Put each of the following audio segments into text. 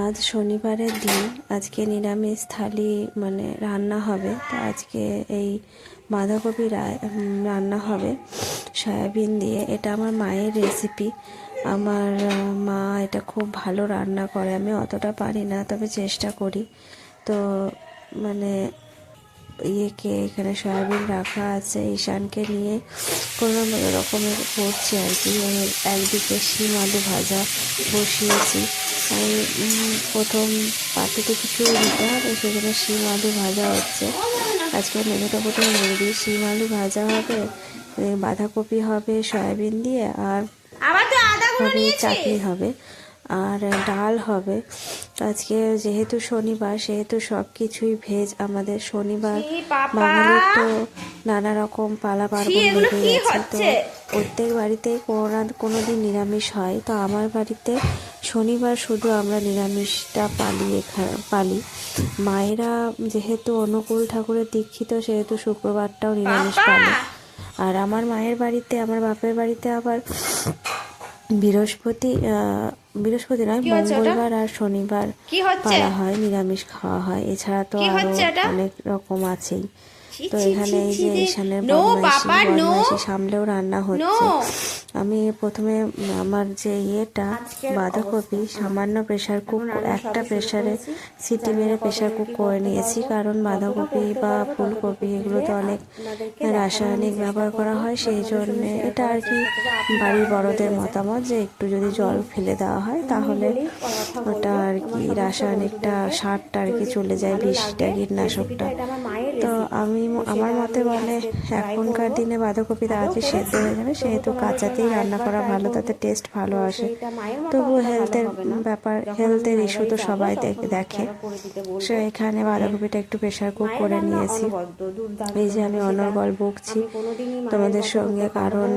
আজ শনিবারের দিন আজকে নিরামিষ থালি মানে রান্না হবে। তো আজকে এই বাঁধাকপি রান্না হবে সয়াবিন দিয়ে। এটা আমার মায়ের রেসিপি আমার মা এটা খুব ভালো রান্না করে। আমি অতটা পারি না, তবে চেষ্টা করি। তো মানে ইয়েকে এখানে সয়াবিন রাখা আছে ঈশানকে নিয়ে কোনো রকমের করছি আর কি। একদিকে শিম আলু ভাজা বসিয়েছি। আমি প্রথম পাতিতে কিছু দিতে হবে সেখানে শিম আলু ভাজা হচ্ছে। আজকে মেনুটা প্রথমে বলে দিই শিম আলু ভাজা হবে বাঁধাকপি হবে সয়াবিন দিয়ে আর হবে চাটনি হবে। আর ডাল হবে। আজকে যেহেতু শনিবার সেহেতু সব কিছুই ভেজ আমাদের শনিবার। বাঙালির তো নানা রকম পালা পার্বণ লেগে গেছে তো প্রত্যেক বাড়িতেই কোনো না কোনো দিন নিরামিষ হয়। তো আমার বাড়িতে শনিবার শুধু আমরা নিরামিষটা পালি এখানে পালি। মায়েরা যেহেতু অনুকূল ঠাকুরের দীক্ষিত সেহেতু শুক্রবারটাও নিরামিষ! পালে। আর আমার মায়ের বাড়িতে আমার বাপের বাড়িতে আবার বৃহস্পতি আহ, বৃহস্পতি নয় মঙ্গলবার আর শনিবার পালা হয় নিরামিষ খাওয়া হয়। এছাড়া তো অনেক রকম আছেই। তো এখানে এই যে। ঈশানের No, বদমাইশি সামলেও রান্না হচ্ছে। আমি প্রথমে আমার যে ইয়েটা বাঁধাকপি সামান্য প্রেশার কুক একটা প্রেশারে সিটি মেরে প্রেশার কুক করে নিয়েছি। কারণ বাঁধাকপি বা ফুলকপি এগুলো তো অনেক রাসায়নিক ব্যবহার করা হয় সেই জন্যে এটা আর কি বাড়ির বড়দের মতামত যে একটু যদি জল ফেলে দেওয়া হয় তাহলে ওটা আর কি রাসায়নিকটা সারটা আর কি চলে যায় বিষটা কীটনাশকটা। আমি আমার মতে বলে এখনকার দিনে বাঁধাকপি তাড়াতাড়ি সেদ্ধ হয়ে যাবে সেহেতু কাঁচাতেই রান্না করা ভালো তাতে টেস্ট ভালো আসে। তবুও হেলথের ব্যাপার হেলথের ইস্যু তো সবাই দেখ- সে এখানে বাঁধাকপিটা একটু প্রেশার কুক করে নিয়েছি। এই যে আমি অনর্গল বকছি। তোমাদের সঙ্গে কারণ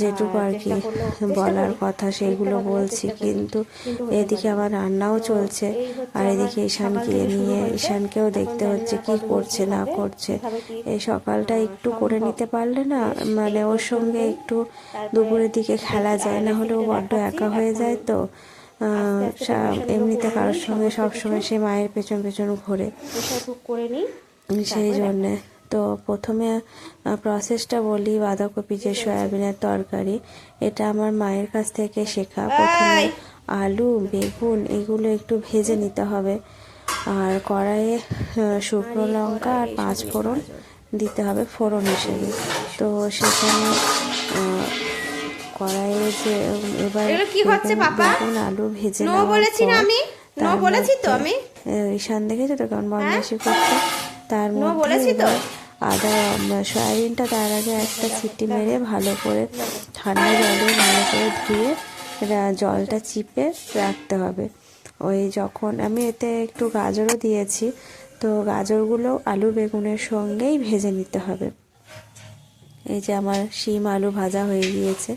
যেটুকু আর কি বলার কথা সেগুলো বলছি। কিন্তু এদিকে আমার রান্নাও চলছে। আর এদিকে ঈশানকে নিয়ে ঈশানকেও দেখতে হচ্ছে কি করছে না করছে। এই সকালটা একটু করে নিতে পারলে না মানে ওর সঙ্গে একটু দুপুরের দিকে খেলা যায়। না হলেও বড্ড একা হয়ে যায় তো। এমনিতে কারোর সঙ্গে সবসময় সে মায়ের পেছন পেছন ঘোরে। করে নিই সেই জন্যে। তো প্রথমে প্রসেসটা বলি বাঁধাকপি যে সয়াবিনের তরকারি। এটা আমার মায়ের কাছ থেকে শেখা। প্রথমে আলু বেগুন এগুলো একটু ভেজে নিতে হবে। আর কড়াইয়ে শুকনো লঙ্কা আর পাঁচ ফোড়ন দিতে হবে ফোড়ন হিসেবে। তো সেখানে কড়াইয়ে যে এবার কি হচ্ছে, বেগুন- আলু ভেজে বলেছি না আমি? বলেছি তো আমি? ঈশান দেখেছ তো কেমন বদমাইশি করছে? তার মধ্যে আদা সয়াবিনটা তার আগে একটা সিটি মেরে ভালো করে ঠান্ডা জলে ভালো করে ধুয়ে জলটা চিপে রাখতে হবে। ওই যখন আমি এতে একটু গাজরও দিয়েছি তো গাজরগুলো আলু বেগুনের সঙ্গেই ভেজে নিতে হবে। এই যে আমার শিম আলু ভাজা হয়ে গিয়েছে।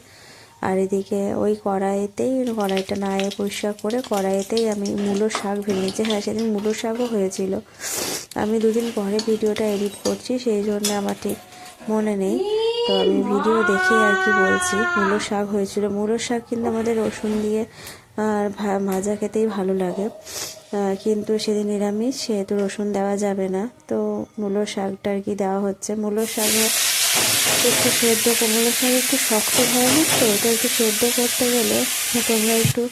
আর এদিকে ওই কড়াইতেই, কড়াইটা নায়ে পরিষ্কার করে কড়াইতেই আমি মূলো শাক ভেঙেছি। হ্যাঁ সেদিন মূলো শাকও হয়েছিল। আমি দুদিন পরে ভিডিওটা এডিট করছি, সেই জন্য আমার ঠিক মনে নেই। তো আমি ভিডিও দেখে আর কি বলছি, মূলো শাক হয়েছিল। মূলো শাক কিন্তু আমাদের রসুন দিয়ে, আর ভাজা খেতেই ভালো লাগে। কিন্তু সেদিন নিরামিষ, সেহেতু রসুন দেওয়া যাবে না। তো মূলো শাকটা আর কি দেওয়া হচ্ছে। মূলো শাকে একটু সেদ্ধ কুমড়ো শাক একটু শক্ত ধরনের তো ওটা একটু সেদ্ধ করতে গেলে তোমরা একটু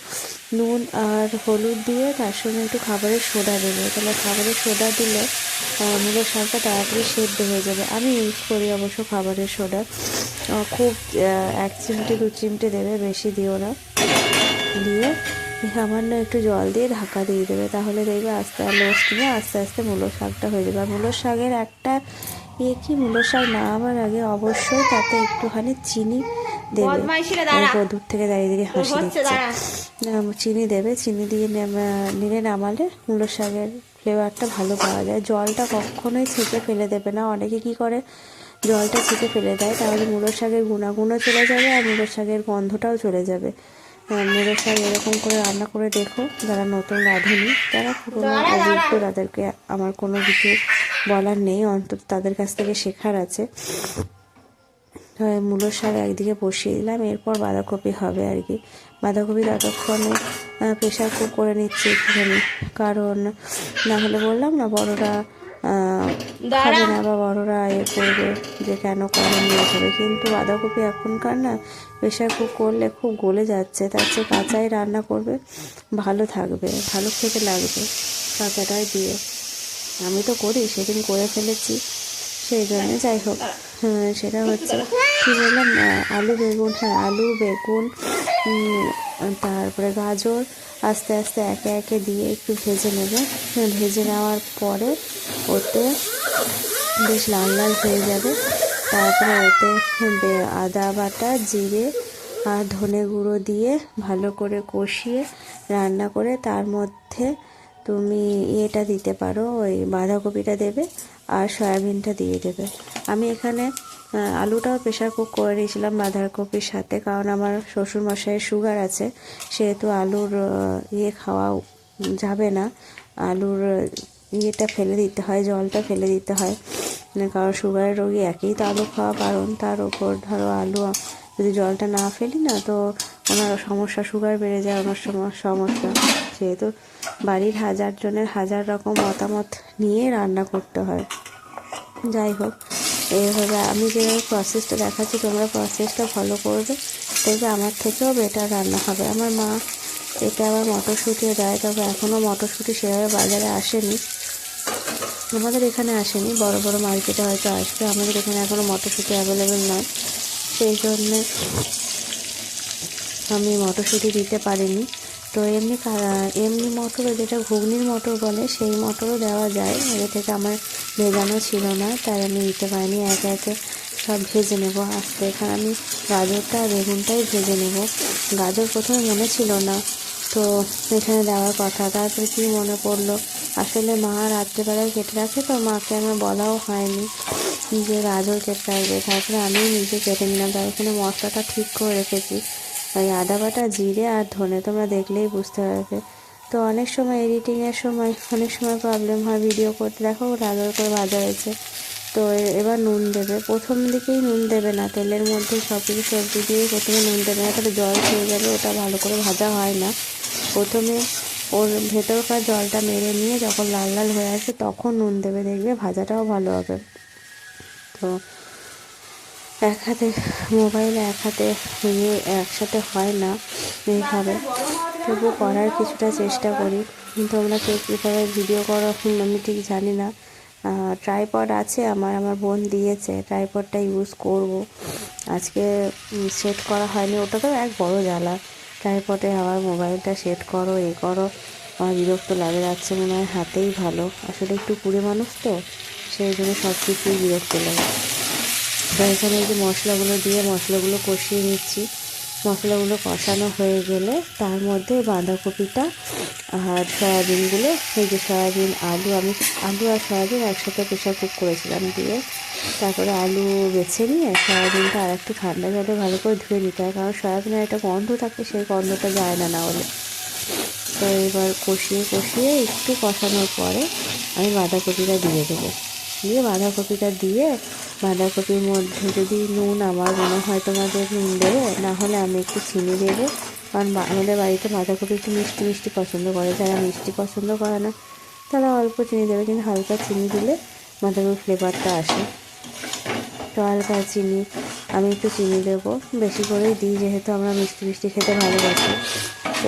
নুন আর হলুদ দিয়ে তার সঙ্গে একটু খাবারের সোডা দেবে। তাহলে খাবারের সোডা দিলে মূলো শাকটা তাড়াতাড়ি সেদ্ধ হয়ে যাবে। আমি ইউজ করি অবশ্য খাবারের সোডা। খুব এক চিমটে, দু চিমটে দেবে, বেশি দিও না। দিয়ে সামান্য একটু জল দিয়ে ঢাকা দিয়ে দেবে। তাহলে দেখবে আস্তে লো স্টিমে আস্তে আস্তে মূলো শাকটা হয়ে যাবে। আর মূলো শাকের একটা কি মূলো শাক নামাবার আগে অবশ্যই তাতে একটুখানি চিনি দেবে। এরপর দূর থেকে দাঁড়িয়ে দাঁড়িয়ে হাসি দিচ্ছে চিনি দেবে চিনি দিয়ে নিয়ে নামালে মূলো শাকের ফ্লেভারটা ভালো পাওয়া যায়। জলটা কখনোই ছেঁকে ফেলে দেবে না। অনেকে কি করে? জলটা ছেঁকে ফেলে দেয় তাহলে মূলো শাকের গুণাগুণও চলে যাবে আর মূলো শাকের গন্ধটাও চলে যাবে। আহ, মূলো শাক এরকম করে রান্না করে দেখো যারা নতুন রাঁধুনি তারা পুরোনো অভিজ্ঞ তাদেরকে আমার কোনো কিছু বলার নেই অন্তত তাদের কাছ থেকে শেখার আছে। মূলো শাক একদিকে বসিয়ে দিলাম এরপর বাঁধাকপি হবে আর কি। বাঁধাকপি ততক্ষণে প্রেশার কুক করে নিচ্ছি একটুখানি। কারণ না হলে বললাম না বড়রা খাবে না বা বড়রা এ করবে যে কেন করেন নিয়ে খাবে। কিন্তু বাঁধাকপি এখনকার না প্রেশার কুক করলে খুব গলে যাচ্ছে তার চেয়ে কাঁচাই রান্না করবে ভালো থাকবে ভালো খেতে লাগবে কাঁচাটাই দিয়ে। আমি তো করি সেদিন করে ফেলেছি। সেই জন্য যাই হোক হ্যাঁ, সেটা হচ্ছে। কি বললাম আলু বেগুন হ্যাঁ আলু বেগুন তারপরে গাজর আস্তে আস্তে একে একে দিয়ে একটু ভেজে নেবে। হ্যাঁ, ভেজে নেওয়ার পরে ওতে বেশ লাল লাল হয়ে যাবে। তারপরে ওতে আদা বাটা জিরে আর ধনে গুঁড়ো দিয়ে ভালো করে কষিয়ে রান্না করে তার মধ্যে তুমি ইয়েটা দিতে পারো, ওই বাঁধাকপিটা দেবে আর সয়াবিনটা দিয়ে দেবে। আমি এখানে আলুটাও প্রেশার কুক করে নিয়েছিলাম বাঁধাকপির সাথে, কারণ আমার শ্বশুরমশাইয়ের সুগার আছে, সেহেতু আলুর ইয়ে খাওয়া যাবে না। আলুর ইয়েটা ফেলে দিতে হয়, জলটা ফেলে দিতে হয়, কারণ সুগারের রোগী একই তো আলু খাওয়া কারণ তার ওপর ধরো আলু, যদি জলটা না ফেলি না, তো ওনার সমস্যা সুগার বেড়ে যায়, ওনার সম- সমস্যা। সেহেতু বাড়ির হাজার জনের হাজার রকম মতামত নিয়ে রান্না করতে হয়। যাই হোক এইভাবে আমি যে প্রসেসটা দেখাচ্ছি, তোমরা প্রসেসটা ফলো করবে, দেখবে আমার থেকেও বেটার রান্না হবে। আমার মা এটা আবার মটরশুঁটিও দেয়, তবে এখনও মটরশুঁটি সেভাবে বাজারে আসেনি। আমাদের এখানে আসেনি, বড় বড় মার্কেটে হয়তো আসবে, আমাদের এখানে এখনও মটরশুঁটি অ্যাভেলেবেল নয় সেই জন্যে আমি মটরশুঁটি দিতে পারিনি। তো এমনি এমনি মটরও যেটা ঘুগনির মটর বলে, সেই মটরও দেওয়া যায়। আগে থেকে আমার ভেজানো ছিল না, তাই আমি দিতে পারিনি। একে একে সব ভেজে নেব আস্তে। এখানে আমি গাজরটা বেগুনটাই ভেজে নেব। গাজর প্রথমে মনে ছিল না, তো এখানে দেওয়ার কথা। তারপরে কী মনে পড়ল? আসলে মা রাত্রেবেলায় কেটে রাখে তো, মাকে আমার বলাও হয়নি যে গাজর কেটে রাখবে। তারপরে আমি নিজে কেটে নিলাম। তার এখানে মশলাটা ঠিক করে রেখেছি। ওই আদা বাটা, জিরে আর ধনে তোমরা দেখলেই বুঝতে পারবে। তো অনেক সময় এডিটিংয়ের সময় অনেক সময় প্রবলেম হয় ভিডিও করতে। দেখো লাল করে ভাজা হয়েছে। তো এবার নুন দেবে। প্রথম দিকেই নুন দেবে না। তেলের মধ্যে সব কিছু সবজি দিয়ে প্রথমে নুন দেবে না, তাহলে জল খেয়ে যাবে। ওটা ভালো করে ভাজা হয় না। প্রথমে ওর ভেতরকার জলটা মেরে নিয়ে যখন লাল লাল হয়ে আসবে, তখন নুন দেবে। দেখবে ভাজাটাও ভালো হবে। তো এক হাতে মোবাইল, এক হাতে নিয়ে একসাথে হয় না এইভাবে। তবু করার কিছুটা চেষ্টা করি। তোমরা কে কীভাবে ভিডিও করো আমি ঠিক জানি না। ট্রাইপড আছে আমার আমার বোন দিয়েছে। ট্রাইপডটা ইউজ করব। আজকে সেট করা হয়নি। ওটা তো এক বড় জ্বালা। ট্রাইপডে আবার মোবাইলটা সেট করো, এ করো। আমার বিরক্ত লাগে, যাচ্ছে মনে হয় হাতেই ভালো। আসলে একটু কুড়ে মানুষ তো, সেই জন্য সব কিছুই বিরক্ত লাগে। এখানে যে মশলাগুলো দিয়ে মশলাগুলো কষিয়ে নিচ্ছি। মশলাগুলো কষানো হয়ে গেলে তার মধ্যে বাঁধাকপিটা আর সয়াবিনগুলো, এই যে সয়াবিন, আলু, আমি আলু আর সয়াবিন একসাথে প্রেশার কুক করেছিলাম দিয়ে তারপরে আলু বেছে নিয়ে সয়াবিনটা আর একটু ঠান্ডা জলে ভালো করে ধুয়ে নিতে হয়, কারণ সয়াবিনের একটা গন্ধ থাকে সেই গন্ধটা যায় না না হলে তো এবার কষিয়ে কষিয়ে একটু কষানোর পরে আমি বাঁধাকপিটা দিয়ে দেবো। দিয়ে বাঁধাকপিটা দিয়ে বাঁধাকপির মধ্যে যদি নুন আমার মনে হয় তোমাদের নুন দেবে না হলে আমি একটু চিনি দেবো। কারণ আমাদের বাড়িতে বাঁধাকপি একটু মিষ্টি মিষ্টি পছন্দ করে, যারা মিষ্টি পছন্দ করে না, তারা অল্প চিনি দেবে, কিন্তু হালকা চিনি দিলে বাঁধাকপির ফ্লেভারটা আসে। তো হালকা চিনি, আমি একটু চিনি দেবো। বেশি করেই দিই, যেহেতু আমরা মিষ্টি মিষ্টি খেতে ভালোবাসি। তো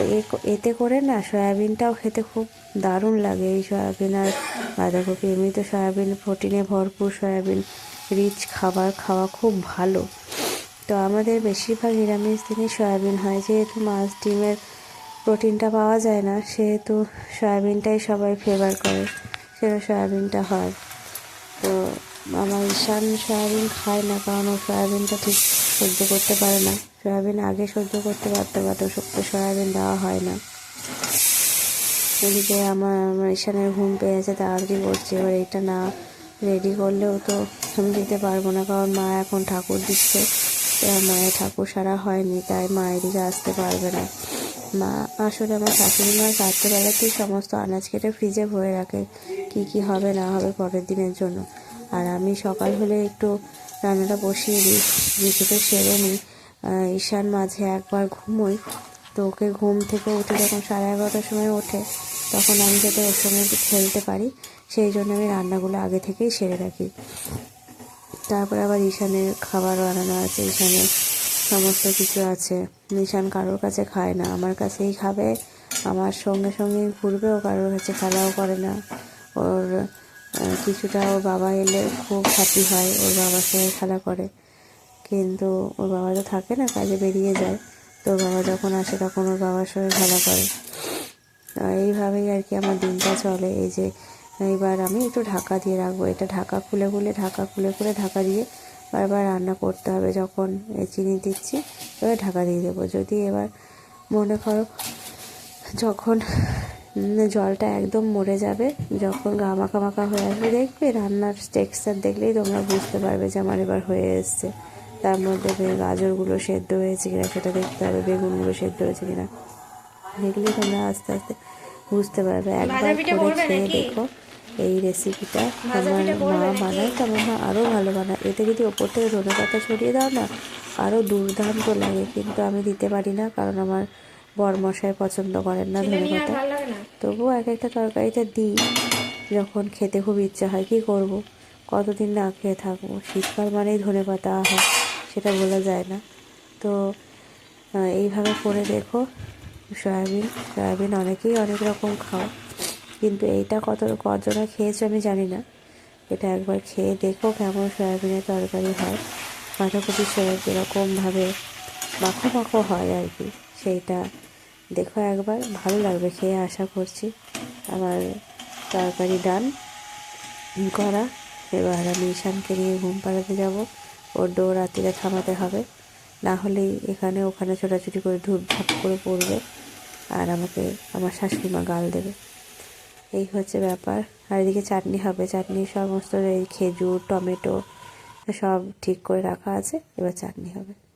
এতে করে না সয়াবিনটাও খেতে খুব দারুণ লাগে। এই সয়াবিন আর বাঁধাকপি এমনি তো সয়াবিন, প্রোটিনে ভরপুর সয়াবিন। রিচ খাবার খাওয়া খুব ভালো। তো আমাদের বেশিরভাগ নিরামিষ দিনই সয়াবিন হয়। যেহেতু মাছ, ডিমের প্রোটিনটা পাওয়া যায় না, সেহেতু সয়াবিনটাই সবাই ফেভার করে, সেটা সয়াবিনটা হয়। তো আমার ঈশান সয়াবিন খায় না, কারণ ও সয়াবিনটা ঠিক সহ্য করতে পারে না। সয়াবিন আগে সহ্য করতে পারতো ও তো সয়াবিন দেওয়া হয় না। এদিকে আমার আমার ঈশানের ঘুম পেয়েছে, তাড়াতাড়ি করছে, এবার এটা না রেডি করলেও তো আমি দিতে পারব না, কারণ মা এখন ঠাকুর দিচ্ছে। মায়ের ঠাকুর সারা হয়নি, তাই মা এদিকে আসতে পারবে না। মা আসলে আমার শাশুড়ি মা রাত্রেবেলাতেই সমস্ত আনাজ কেটে ফ্রিজে ভরে রাখে, কি কি হবে না হবে পরের দিনের জন্য। আর আমি সকাল হলে একটু রান্নাটা বসিয়ে দিই কিছুটা সেরে নিই। ঈশান মাঝে একবার ঘুমোই তো ওকে ঘুম থেকে উঠে যখন সাড়ে এগারোটার সময় ওঠে, তখন আমি যাতে ওর সঙ্গে খেলতে পারি, সেই জন্য আমি রান্নাগুলো আগে থেকেই সেরে রাখি। তারপরে আবার ঈশানের খাবার বানানো আছে, ঈশানের সমস্ত কিছু আছে। ঈশান কারোর কাছে খায় না, আমার কাছেই খাবে। আমার সঙ্গে সঙ্গে ঘুরবে ও কারোর কাছে খেলাও করে না। ওর কিছুটা ওর বাবা এলে খুব হ্যাপি হয়, ওর বাবার সঙ্গে খেলা করে। কিন্তু ওর বাবা তো থাকে না, কাজে বেরিয়ে যায়। তো বাবা যখন আসে তখন ওর বাবার সঙ্গে খেলা করে। এইভাবেই আর কি আমার দিনটা চলে। এই যে এইবার আমি একটু ঢাকা দিয়ে রাখব। এটা ঢাকা খুলে খুলে, ঢাকা খুলে খুলে ঢাকা দিয়ে বারবার রান্না করতে হবে। যখন চিনি দিচ্ছি, এবার ঢাকা দিয়ে দেবো। যদি এবার মনে করো যখন জলটা একদম মরে যাবে, যখন গা মাখা মাখা হয়ে আসবে, দেখবে রান্নার টেক্সচার দেখলেই তোমরা বুঝতে পারবে যে আমার এবার হয়ে এসছে। তার মধ্যে গাজরগুলো সেদ্ধ হয়েছে কিনা সেটা দেখতে হবে বেগুনগুলো সেদ্ধ হয়েছে কিনা। দেখলেই তোমরা আস্তে আস্তে বুঝতে পারবে। একবার করে খেয়ে দেখো এই রেসিপিটা আমার মা বানায় তো আমার মা আরও ভালো বানায় এতে যদি ওপর থেকে ধনে পাতা ছড়িয়ে দাও না আরও দুর্দান্ত লাগে। কিন্তু আমি দিতে পারি না কারণ আমার বরমশাই পছন্দ করেন না ধনে পাতা। তবুও এক একটা তরকারিতে দিই যখন খেতে খুব ইচ্ছা হয়। কী করব? কতদিন না খেয়ে থাকব? শীতকাল মানেই ধনে পাতা, আহা, সেটা বলা যায় না। তো এইভাবে করে দেখো, সয়াবিন সয়াবিন অনেকেই অনেক রকম খাও। কিন্তু এইটা কত কজনা খেয়েছো আমি জানি না। এটা একবার খেয়ে দেখো কেমন সয়াবিনের তরকারি হয়। বাঁধাকপি সয়াবিন এরকমভাবে মাখো মাখো হয় আর কি। সেইটা দেখো একবার, ভালো লাগবে খেয়ে আশা করছি। আমার তরকারি ডান করা। এবার আমি ঈশানকে নিয়ে ঘুম পাড়াতে যাব। ওর দৌড় রাত্রিরে থামাতে হবে। না হলেই এখানে ওখানে ছোটাছুটি করে ধূপ ধাপ করে পড়বে আর আমাকে আমার শাশুড়িমা গাল দেবে। এই হচ্ছে ব্যাপার। আর এদিকে চাটনি হবে। চাটনি সমস্ত এই খেজুর, টমেটো সব ঠিক করে রাখা আছে। এবার চাটনি হবে।